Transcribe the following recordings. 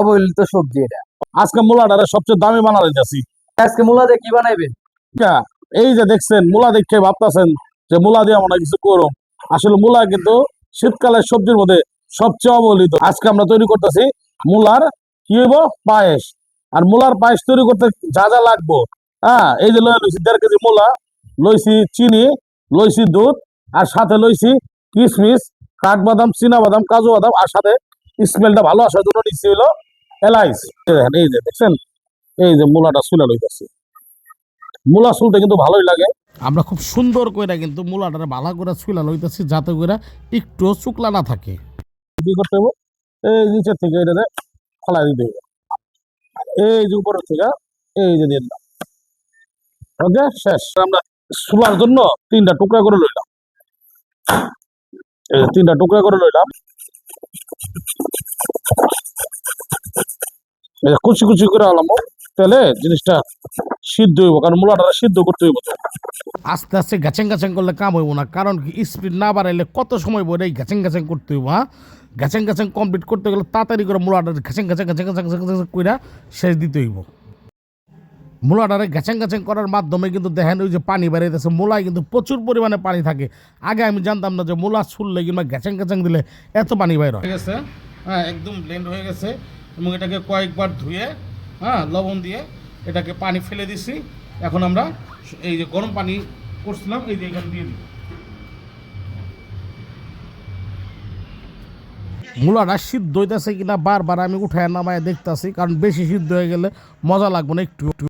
অবহেলিত সবজি এটা। আজকে মূলাটারে সবচেয়ে দামি বানাতে যাচ্ছি আজকে মূলা দিয়ে কি বানাইবেন? এই যে দেখছেন মূলা দেখে ভাবতেছেন যে মূলা দিয়ে আমরা কিছু করুম। আসলে মূলা কিন্তু শীতকালের সবজির মধ্যে সবচেয়ে অবহেলিত। আজকে আমরা তৈরি করতেছি মূলার কি হইব? পায়েস। আর মূলার পায়েস তৈরি করতে যা যা লাগবো। হ্যাঁ এই যে লই লইছি দেড় কেজি মূলা লইছি চিনি লইছি দুধ আর সাথে লইছি কিশমিশ কাঠবাদাম বাদাম কাজু বাদাম আর সাথে স্মেলটা ভালো আসার জন্য নিচ্ছি হইল এলাইচ। এই যে দেখছেন? এই যে মূলাটা চুলা লইতেছি মূলা চুলতে কিন্তু ভালোই লাগে। আমরা খুব সুন্দর করে কিন্তু মূলাটারে ভালো করে ছুলা লইতেছি যাতে করে একটু শুকলা না থাকে। কি করতে হবে? এই নিচের থেকে এটা ফলাই দিতে হবে এই যে উপরের থেকে এই যে দিয়ে দিলাম। ওকে শেষ। আমরা চুলার জন্য তিনটা টুকরা করে লইলাম। এই তিনটা টুকরা করে লইলাম। কুচি কুচি করে আলাম তাহলে জিনিসটা সিদ্ধ হইব কারণ মূলাটা সিদ্ধ করতে হইব আস্তে আস্তে গ্যাচেং গ্যাচেং করলে কাম হইব না কারণ কি স্পিড না বাড়াইলে কত সময় বলে এই গ্যাচেং গ্যাচেং করতে হইব হ্যাঁ গ্যাচেং গ্যাচেং কমপ্লিট করতে গেলে তাড়াতাড়ি করে মূলাটা ঘ্যাচেং ঘ্যাচেং ঘ্যাচেং ঘ্যাচেং ঘ্যাচেং ঘ্যাচেং কইরা শেষ দিতে হইব মূলাটারে গ্যাচেং গ্যাচেং করার মাধ্যমে কিন্তু দেখেন ওই যে পানি বেরিয়েছে মূলায় কিন্তু প্রচুর পরিমাণে পানি থাকে আগে আমি জানতাম না যে মূলা ছুললে কিংবা গ্যাচেং গ্যাচেং দিলে এত পানি বাইর হয়ে গেছে হ্যাঁ একদম ব্লেন্ড হয়ে গেছে এবং এটাকে কয়েকবার ধুয়ে হ্যাঁ লবণ দিয়ে এটাকে পানি ফেলে দিছি। এখন আমরা এই যে গরম পানি করছিলাম, এই যে এখানে দিয়ে মূলাটা সিদ্ধ হইতেছে কিনা বারবার আমি উঠায় নামায় দেখতাছি, কারণ বেশি সিদ্ধ হয়ে গেলে মজা লাগবে না একটু একটু।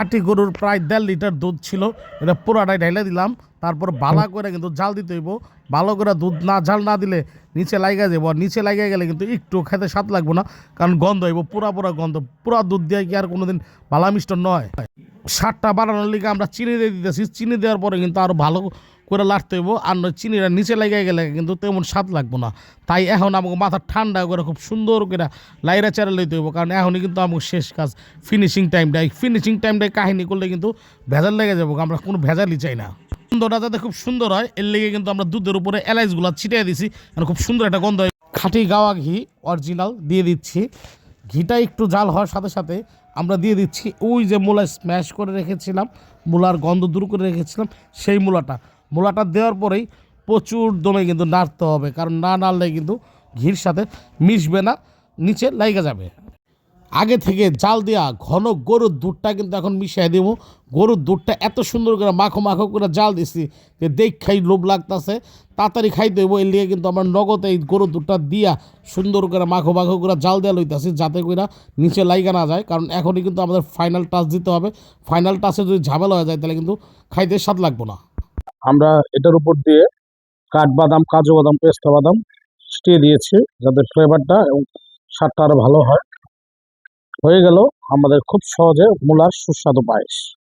খাঁটি গরুর প্রায় দেড় লিটার দুধ ছিল। এটা পুরাটাই ঢাইলে দিলাম। তারপর বালা করে কিন্তু জাল দিতে হইব। ভালো করে দুধ না, জাল না দিলে নিচে লাগা যাব আর নিচে লাগিয়ে গেলে কিন্তু একটু খেতে স্বাদ লাগবো না। কারণ গন্ধ হইব, পুরা পুরা গন্ধ। পুরা দুধ দিয়ে কি আর কোনোদিন ভালা মিষ্ট নয়। সারটা বাড়ানোর লিগে আমরা চিনি দিয়ে দিতেছি। চিনি দেওয়ার পরে কিন্তু আরও ভালো করে লাড়তে হইব, আর নয় চিনিটা নিচে লেগে গেলে কিন্তু তেমন স্বাদ লাগবো না। তাই এখন আমাকে মাথা ঠান্ডা করে খুব সুন্দর করে লাইরা চেরা লইতে হইব, কারণ এখনই কিন্তু আমাকে শেষ কাজ ফিনিশিং টাইমটা এই ফিনিশিং টাইমটাই কাহিনী করলে কিন্তু ভেজাল লেগে যাব, আমরা কোনো ভেজালই চাই না। গন্ধটা যাতে খুব সুন্দর হয়, এর লেগে কিন্তু আমরা দুধের উপরে এলাইচগুলো ছিটিয়ে দিছি আর খুব সুন্দর একটা গন্ধ হয়। খাঁটি গাওয়া ঘি অরিজিনাল দিয়ে দিচ্ছি। ঘিটা একটু জাল হওয়ার সাথে সাথে আমরা দিয়ে দিচ্ছি, ওই যে মূলা স্ম্যাশ করে রেখেছিলাম, মূলার গন্ধ দূর করে রেখেছিলাম, সেই মূলাটা। মূলাটা দেওয়ার পরেই প্রচুর দমে কিন্তু নাড়তে হবে, কারণ না নাড়লে কিন্তু ঘির সাথে মিশবে না, নিচে লাইগা যাবে। আগে থেকে জাল দেওয়া ঘন গরুর দুধটা কিন্তু এখন মিশিয়ে দেব। গরুর দুধটা এত সুন্দর করে মাখো মাখো করে জাল দিছি যে দেখ খাই লোভ লাগতেছে। তাড়াতাড়ি খাই দেবো এর লিগে কিন্তু আমার নগদ এই গরুর দুধটা দিয়া সুন্দর করে মাখো মাখো করে জাল দেওয়া লইতেছি, যাতে করে নিচে লাইগা না যায়। কারণ এখনই কিন্তু আমাদের ফাইনাল টাচ দিতে হবে। ফাইনাল টাচে যদি ঝামেলা হয়ে যায়, তাহলে কিন্তু খাইতে স্বাদ লাগবে না। আমরা এটার উপর দিয়ে কাঠবাদাম কাজু বাদাম, পেস্তা বাদাম ছিটিয়ে দিয়েছি যাতে ফ্লেভারটা এবং স্বাদটা আরও ভালো হয়। হয়ে গেল আমাদের খুব সহজে মূলার সুস্বাদু পায়েস।